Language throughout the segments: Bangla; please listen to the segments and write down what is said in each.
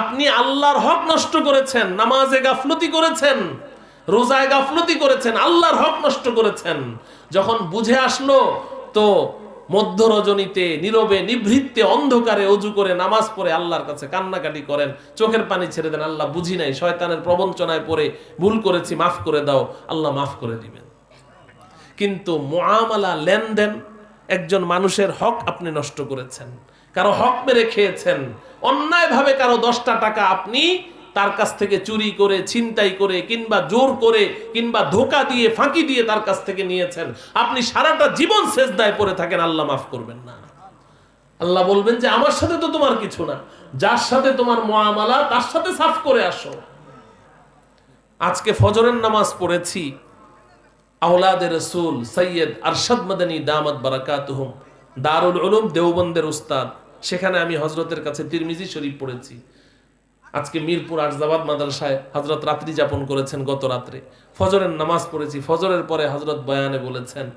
আপনি আল্লাহর হক নষ্ট করেছেন, নামাজে গাফলতি করেছেন, রোজায় গাফলতি করেছেন, আল্লাহর হক নষ্ট করেছেন। যখন বুঝে আসলো, তো মধ্য রজনীতে নীরবে নিভৃত্তে অন্ধকারে অজু করে নামাজ পড়ে আল্লাহর কাছে কান্নাকাটি করেন। চোখের পানি ছেড়ে দেন, আল্লাহ বুঝি নাই, শয়তানের প্রবঞ্চনায় পড়ে, ভুল করেছি, মাফ করে দাও, আল্লাহ মাফ করে দিবেন। কিন্তু মুআমালা, লেনদেন, একজন মানুষের হক আপনি নষ্ট করেছেন। কারও হক মেরে খেয়েছেন, অন্যায়ভাবে কারও দশটা টাকা আপনি তার কাছ থেকে চুরি করে, ছিনতাই করে, কিংবা জোর করে, কিংবা ধোকা দিয়ে, ফাঁকি দিয়ে তার কাছ থেকে নিয়েছেন, আপনি সারাটা জীবন শেষদায় পড়ে থাকেন, আল্লাহ মাফ করবেন না। আল্লাহ বলবেন যে, আমার সাথে তো তোমার কিছু না। যার সাথে তোমার মুআমালা তার সাথে সাফ করে আসো। আজকে ফজরের নামাজ পড়েছি। আওলাদে রসুল সৈয়দ আরশাদ মদনী দামত বারাকাতুহুম। দারুল উলুম, দেওবন্দের উস্তাদ। সেখানে আমি হজরতের কাছে তিরমিজি শরীফ পড়েছি। আজকে মিরপুর আরজাবাদ মাদ্রাসায় হজরত রাত্রি যাপন করেছেন গত রাত্রে। ফজরের নামাজ পড়েছি, ফজরের পরে হজরত বয়ানে বলেছেন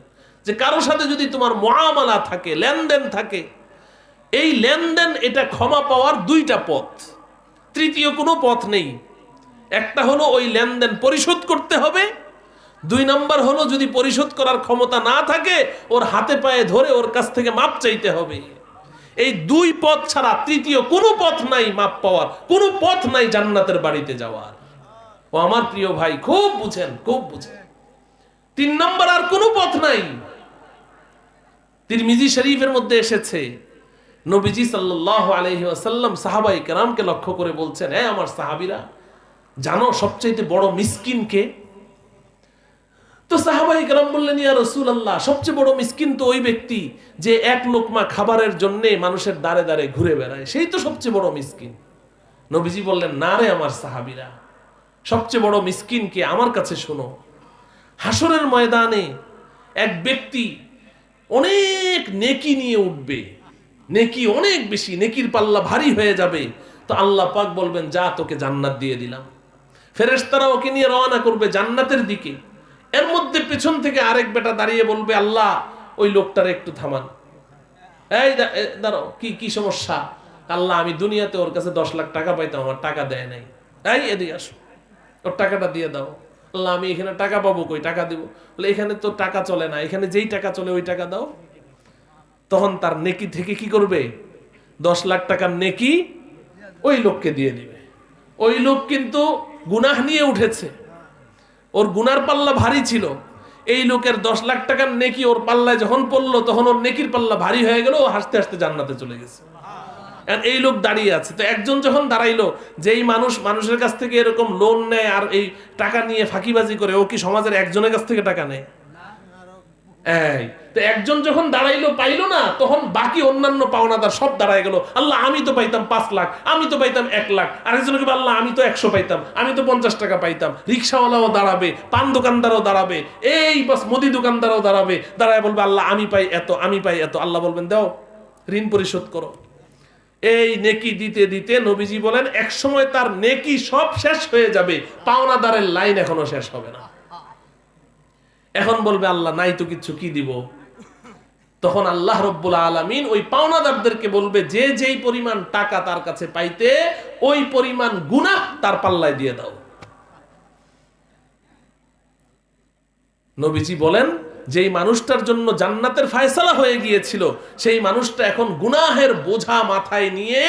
যে, কারও সাথে যদি তোমার মহামালা থাকে, লেনদেন থাকে, এই লেনদেন, এটা ক্ষমা পাওয়ার দুইটা পথ। তৃতীয় কোনো পথ নেই। একটা হলো ওই লেনদেন পরিশোধ করতে হবে দুই নম্বর হলো, যদি পরিশোধ করার ক্ষমতা না থাকে, ওর হাতে পায়ে ধরে ওর কাছ থেকে মাপ চাইতে হবে। এই দুই পথ ছাড়া তৃতীয় কোনো পথ নাই মাপ পাওয়ার, কোনো পথ নাই জান্নাতের বাড়িতে যাওয়ার। ও আমার প্রিয় ভাই, খুব বুঝেন খুব বুঝেন। তিন নম্বর আর কোনো পথ নাই। তিরমিজি শরীফের মধ্যে এসেছে, নবীজি সাল্লাল্লাহু আলাইহি ওয়াসাল্লাম সাহাবাই কেরামকে লক্ষ্য করে বলছেন হ্যাঁ আমার সাহাবিরা, জানো সবচাইতে বড় মিসকিন কে তো সাহাবাই কেরাম বললেন, ইয়া রসুল আল্লাহ সবচেয়ে বড় মিসকিন তো ওই ব্যক্তি যে এক লোকমা খাবারের জন্য মানুষের দাঁড়ে দাঁড়ে ঘুরে বেড়ায়। সেই তো সবচেয়ে বড় মিসকিন। নবীজি বললেন, না রে আমার সাহাবিরা, সবচেয়ে বড় মিসকিন কে আমার কাছে শোনো। হাসরের ময়দানে এক ব্যক্তি অনেক নেকি নিয়ে উঠবে। নেকি অনেক বেশি, নেকির পাল্লা ভারী হয়ে যাবে। তো আল্লাহ পাক বলবেন, যা তোকে জান্নাত দিয়ে দিলাম। ফেরেশতারা ওকে নিয়ে রওনা করবে জান্নাতের দিকে। এর মধ্যে পেছন থেকে আরেক বেটা দাঁড়িয়ে বলবে আল্লাহ ওই লোকটার একটু থামান। এই দা- এ, দাঁড়াও কি কি সমস্যা? আল্লাহ আমি দুনিয়াতে ওর কাছে দশ লাখ টাকা পাইতাম আমার টাকা দেয় নাই। এই এদিকে আসো। ওর টাকাটা দিয়ে দাও। আল্লাহ আমি এখানে টাকা পাবো কই? টাকা দিব। বলে এখানে তো টাকা চলে না এখানে যেই টাকা চলে ওই টাকা দাও। তখন তার নেকি থেকে কি করবে? দশ লাখ টাকার নেকি ওই লোককে দিয়ে দিবে। ওই লোক কিন্তু গুনাহ নিয়ে উঠেছে। ওর গুনার পাল্লা ভারী ছিল। এই লোকের দশ লাখ টাকার নেকি ওর পাল্লায় যখন পড়ল, তখন ওর নেকির পাল্লা ভারী হয়ে গেল, ও হাসতে হাসতে জান্নাতে চলে গেছে। আর এই লোক দাঁড়িয়ে আছে। তো একজন যখন দাঁড়াইলো, যেই মানুষ মানুষের কাছ থেকে এরকম লোন নেয় আর এই টাকা নিয়ে ফাঁকিবাজি করে, ও কি সমাজের একজনের কাছ থেকে টাকা নেয়? তো একজন যখন দাঁড়াইলো পাইলো না তখন বাকি অন্যান্য পাওনা পাওনাদার সব দাঁড়ায় গেল। আল্লাহ আমি তো পাইতাম পাঁচ লাখ আমি তো পাইতাম এক লাখ। আরেকজনকে বলে, আল্লাহ আমি তো একশো পাইতাম আমি তো পঞ্চাশ টাকা পাইতাম। রিক্সাওয়ালাও দাঁড়াবে পান দোকানদারও দাঁড়াবে এই বাস মুদি দোকানদারও দাঁড়াবে। দাঁড়ায় বলবে আল্লাহ আমি পাই এত আমি পাই এত। আল্লাহ বলবেন দাও ঋণ পরিশোধ করো। এই নেকি দিতে দিতে নবীজি বলেন এক সময় তার নেকি সব শেষ হয়ে যাবে পাওনাদারের লাইন এখনও শেষ হবে না। এখন বলবে আল্লাহ নাই তো কিছু কি দিব? তখন আল্লাহ রব্বুল আলমিন ওই পাওনাদারদেরকে বলবে, যে যেই পরিমাণ টাকা তার কাছে পাইতে, ওই পরিমাণ গুনাহ তার পাল্লায় দিয়ে দাও। নবীজি বলেন, যেই মানুষটার জন্য জান্নাতের ফায়সালা হয়ে গিয়েছিল, সেই মানুষটা এখন গুনাহের বোঝা মাথায় নিয়ে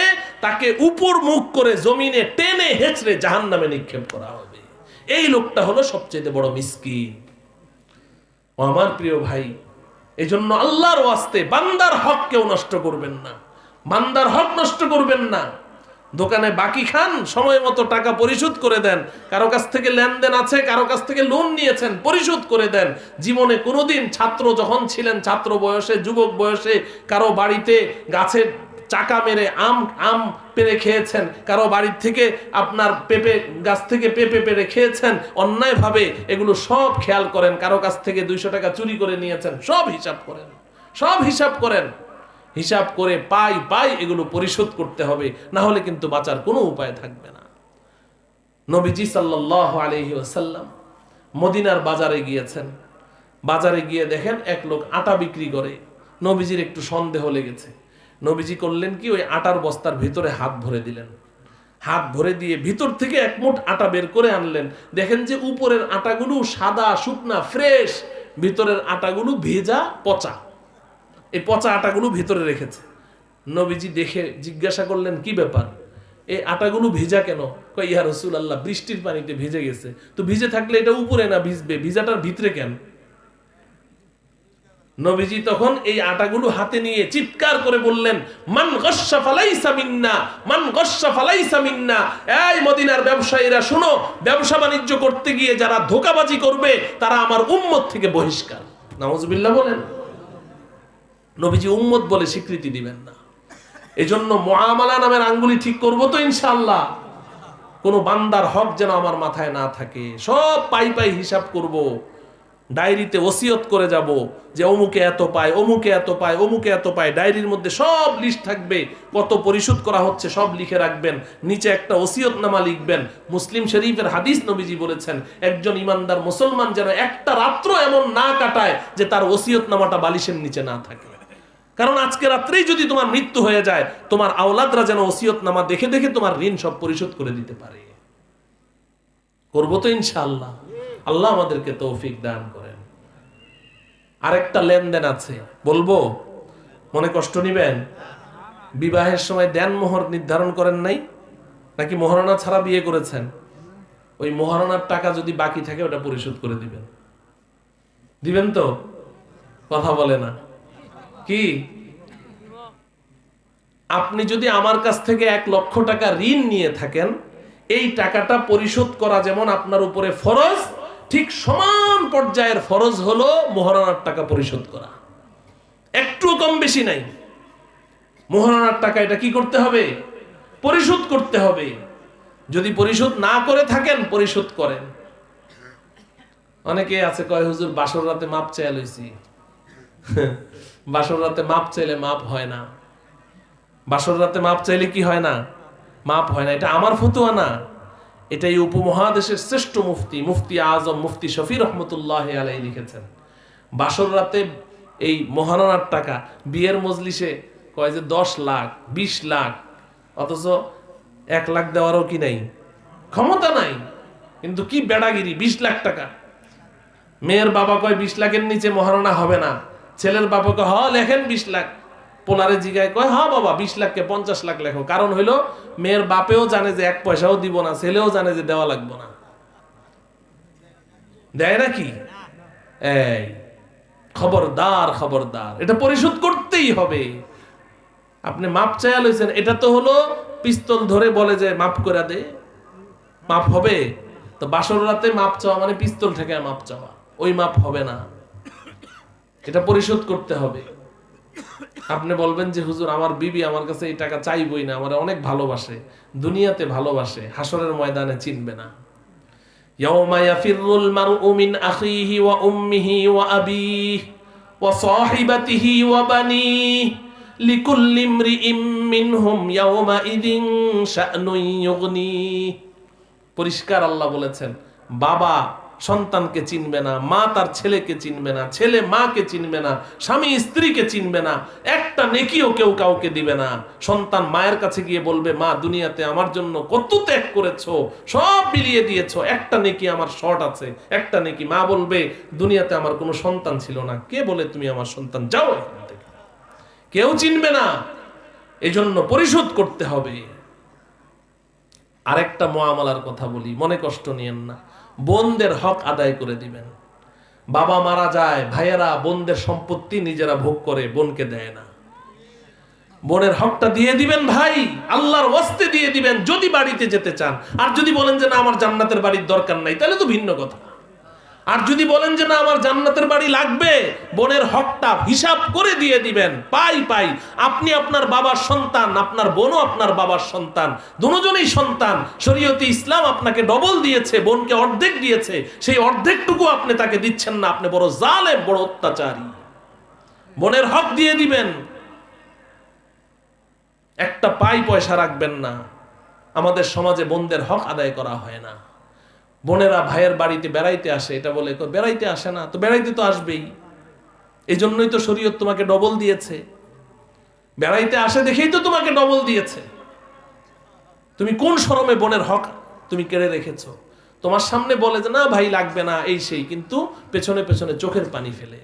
তাকে উপর মুখ করে জমিনে টেনে হেঁচড়ে জাহান্নামে নিক্ষেপ করা হবে। এই লোকটা হলো সবচেয়ে বড় মিসকিন। ও আমার প্রিয় ভাই এই জন্য আল্লাহর ওয়াস্তে বান্দার হক কেউ নষ্ট করবেন না। বান্দার হক নষ্ট করবেন না। দোকানে বাকি খান, সময় মতো টাকা পরিশোধ করে দেন। কারও কাছ থেকে লেনদেন আছে, কারও কাছ থেকে লোন নিয়েছেন, পরিশোধ করে দেন। জীবনে কোনোদিন ছাত্র যখন ছিলেন, ছাত্র বয়সে, যুবক বয়সে, কারও বাড়িতে গাছের চাকা মেরে আম আম পেরে খেয়েছেন। কারও বাড়ির থেকে আপনার পেঁপে গাছ থেকে পেঁপে পেরে খেয়েছেন। অন্যায়ভাবে এগুলো সব খেয়াল করেন। কারও কাছ থেকে দুইশো টাকা চুরি করে নিয়েছেন। সব হিসাব করেন। সব হিসাব করেন। হিসাব করে পাই পাই এগুলো পরিশোধ করতে হবে। না হলে কিন্তু বাঁচার কোনো উপায় থাকবে না। নবীজি সাল্লাহ আলহি ওসাল্লাম মদিনার বাজারে গিয়েছেন। বাজারে গিয়ে দেখেন এক লোক আটা বিক্রি করে। নবীজির একটু সন্দেহ লেগেছে। নবীজি করলেন কি, ওই আটার বস্তার ভিতরে হাত ভরে দিলেন। হাত ভরে দিয়ে ভিতর থেকে এক মুঠ আটা বের করে আনলেন। দেখেন যে উপরের আটাগুলো সাদা, শুকনা, ফ্রেশ, ভিতরের আটাগুলো ভেজা, পচা। এই পচা আটাগুলো ভিতরে রেখেছে। নবীজি দেখে জিজ্ঞাসা করলেন, কি ব্যাপার? এই আটাগুলো ভেজা কেন? ইয়া রসুল আল্লাহ বৃষ্টির পানিতে ভিজে গেছে। তো ভিজে থাকলে এটা উপরে না ভিজবে? ভিজাটার ভিতরে কেন? নবীজি তখন এই আটাগুলো হাতে নিয়ে চিৎকার করে বললেন, মান গস্সা ফালাইসা মিন্না, মান গস্সা ফালাইসা মিন্না। এই মদিনার ব্যবসায়ীরা, শুনো, ব্যবসা বাণিজ্য করতে গিয়ে যারা ধোকাবাজি করবে, তারা আমার উম্মত থেকে বহিষ্কার। নাউজুবিল্লাহ বলেন। নবীজি উম্মত বলে স্বীকৃতি দিবেন না। এজন্য মুআমালা নামের আঙ্গুলি ঠিক করব তো ইনশাআল্লাহ। কোনো বান্দার হক যেন আমার মাথায় না থাকে। সব পাই পাই হিসাব করব। ডায়েরিতে ওসিয়ত করে যাব যে অমুকে এত পায়, অমুকে এত পায়, অমুকে এত পায়। ডায়েরির মধ্যে সব লিস্ট থাকবে, কত পরিশোধ করা হচ্ছে সব লিখে রাখবেন। নিচে একটা ওসিয়তনামা লিখবেন। মুসলিম শরীফের হাদিস নবীজি বলেছেন, একজন ইমানদার মুসলমান যেন একটা রাত্র এমন না কাটায় যে তার ওসিয়তনামাটা বালিশের নিচে না থাকে। কারণ আজকে রাত্রেই যদি তোমার মৃত্যু হয়ে যায়, তোমার আওলাদরা যেন ওসিয়তনামা দেখে দেখে তোমার ঋণ সব পরিশোধ করে দিতে পারে। করব তো ইনশাআল্লাহ। আল্লাহ আমাদেরকে তৌফিক দান করেন। আরেকটা লেনদেন আছে। বলব? মনে কষ্ট নিবেন? বিবাহের সময় দেন মোহর নির্ধারণ করেন নাই? নাকি মোহরানা ছাড়া বিয়ে করেছেন? ওই মোহরানার টাকা যদি বাকি থাকে, ওটা পরিশোধ করে দিবেন। দিবেন তো? কথা বলে না। কি? আপনি যদি আমার কাছ থেকে এক লক্ষ টাকা ঋণ নিয়ে থাকেন, এই টাকাটা পরিশোধ করা যেমন আপনার উপরে ফরজ ঠিক সমান পর্যায়ের ফরজ হলো মোহরানার টাকা পরিশোধ করা। একটু কম বেশি নাই। মোহরানার টাকা এটা কি করতে হবে? পরিশোধ করতে হবে। যদি পরিশোধ না করে থাকেন, পরিশোধ করেন। অনেকে আছে কয়, হুজুর, বাসর রাতে মাপ চেয়ে লইছি। বাসর রাতে মাপ চাইলে মাপ হয় না। বাসর রাতে মাপ চাইলে কি হয় না? মাপ হয় না। এটা আমার ফতুয়া না। এটা এই উপমহাদেশের শ্রেষ্ঠ মুফতি মুফতি আজম, মুফতি শফি রহমতুল্লাহ আলাই লিখেছেন। বাসর রাতে এই মহারণার টাকা, বিয়ের মজলিসে কয় যে দশ লাখ, বিশ লাখ, অথচ এক লাখ দেওয়ারও কি নাই? ক্ষমতা নাই। কিন্তু কি বেড়াগিরি, বিশ লাখ টাকা। মেয়ের বাবা কয়, বিশ লাখের নিচে মহারণা হবে না। ছেলের বাবাকে, হ, লেখেন বিশ লাখ। পোলারে জিগায় কয় হ্যাঁ বাবা, বিশ লাখকে পঞ্চাশ লাখ লেখো। কারণ হইল, মেয়ের বাপেও জানে যে এক পয়সাও দিব না, ছেলেও জানে যে দেওয়া লাগবে না। দেয় নাকি এই, খবরদার খবরদার। এটা পরিশোধ করতেই হবে। আপনি মাপ চাইয়া লইছেন, এটা তো হলো পিস্তল ধরে বলে যে মাপ করে দে। মাপ হবে? তো বাসর রাতে মাপ চাওয়া মানে পিস্তল থেকে মাপ চাওয়া। ওই মাপ হবে না। এটা পরিশোধ করতে হবে। আপনি বলবেন যে, হুজুর, আমার বিবি আমার কাছে এই টাকা চাইবই না, আমার অনেক ভালোবাসে, দুনিয়াতে ভালোবাসে, হাসরের ময়দানে চিনবে না। পরিষ্কার আল্লাহ বলেছেন, বাবা সন্তানকে চিনবে না, মা তার ছেলেকে চিনবে না, ছেলে মাকে চিনবে না, স্বামী স্ত্রীকে চিনবে না, একটা নেকিও কেউ কাউকে দিবে না। সন্তান মায়ের কাছে গিয়ে বলবে, মা, দুনিয়াতে আমার জন্য কত ত্যাগ করেছ, সব মিলিয়ে দিয়েছ, একটা নেকি আমার শর্ট আছে, একটা নেকি। মা বলবে, দুনিয়াতে আমার কোনো সন্তান ছিল না। কে বলে, তুমি আমার সন্তান, যাও এখান থেকে। কেউ চিনবে না, এজন্য পরিশোধ করতে হবে। আরেকটা মোয়ামালার কথা বলি, মনে কষ্ট নিয়েন না। বোনদের হক আদায় করে দিবেন। বাবা মারা যায়, ভাইয়েরা বোনদের সম্পত্তি নিজেরা ভোগ করে, বোনকে দেয় না। বোনের হকটা দিয়ে দিবেন ভাই, আল্লাহর ওয়াস্তে দিয়ে দিবেন, যদি বাড়িতে যেতে চান। আর যদি বলেন যে না, আমার জান্নাতের বাড়ির দরকার নাই, তাহলে তো ভিন্ন কথা। আর যদি বলেন যে, না, আমার জান্নাতের বাড়ি লাগবে, বোনের হকটা হিসাব করে দিয়ে দিবেন। পাই পাই। আপনি আপনার বাবার সন্তান, আপনার বোনও আপনার বাবার সন্তান, দুজনেই সন্তান। শরীয়তে ইসলাম আপনাকে ডবল দিয়েছে, বোনকে অর্ধেক দিয়েছে। সেই অর্ধেকটুকু আপনি তাকে দিচ্ছেন না। আপনি বড় জালে বড় অত্যাচারী। বোনের হক দিয়ে দিবেন। একটা পাই পয়সা রাখবেন না। আমাদের সমাজে বোনদের হক আদায় করা হয় না। বোনেরা ভাইয়ের বাড়িতে বেড়াইতে আসে, এটা বলে বেড়াইতে আসে না? তো বেড়াইতে তো আসবেই। এই জন্যই তো শরীয়ত তোমাকে ডবল দিয়েছে। বেড়াইতে আসে দেখেই তো তোমাকে ডবল দিয়েছে। তুমি কোন শরমে বোনের হক তুমি কেড়ে রেখেছো? তোমার সামনে বলে যে, না ভাই, লাগবে না, এই সেই। কিন্তু পেছনে পেছনে চোখের পানি ফেলে।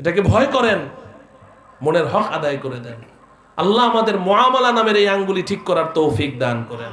এটাকে ভয় করেন, মনের হক আদায় করে দেন। আল্লাহ আমাদের মোয়ামলা নামের এই আঙ্গুলি ঠিক করার তৌফিক দান করেন।